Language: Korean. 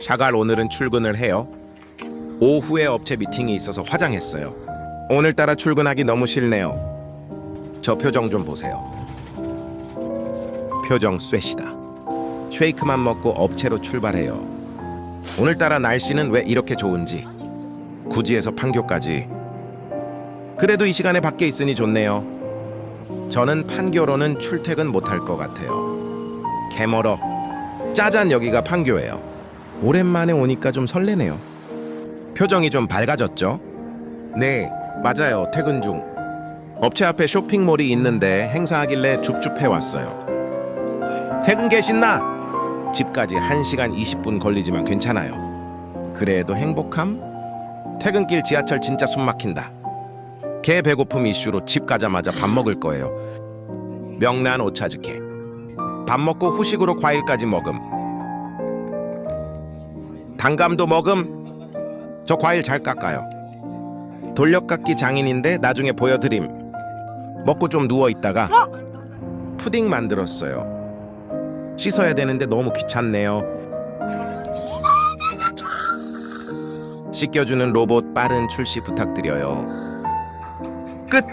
샤갈 오늘은 출근을 해요. 오후에 업체 미팅이 있어서 화장했어요. 오늘따라 출근하기 너무 싫네요. 저 표정 좀 보세요. 표정 쇠시다. 쉐이크만 먹고 업체로 출발해요. 오늘따라 날씨는 왜 이렇게 좋은지. 구지에서 판교까지. 그래도 이 시간에 밖에 있으니 좋네요. 저는 판교로는 출퇴근 못할 것 같아요. 개멀어. 짜잔 여기가 판교예요. 오랜만에 오니까 좀 설레네요. 표정이 좀 밝아졌죠? 네, 맞아요. 퇴근 중. 업체 앞에 쇼핑몰이 있는데 행사하길래 줍줍해 왔어요. 퇴근 계신나? 집까지 1시간 20분 걸리지만 괜찮아요. 그래도 행복함? 퇴근길 지하철 진짜 숨 막힌다. 개 배고픔 이슈로 집 가자마자 밥 먹을 거예요. 명란 오차즈케. 밥 먹고 후식으로 과일까지 먹음. 단감도 먹음. 저 과일 잘 깎아요. 돌려깎기 장인인데 나중에 보여드림. 먹고 좀 누워 있다가 푸딩 만들었어요. 씻어야 되는데 너무 귀찮네요. 씻겨주는 로봇 빠른 출시 부탁드려요. 끝.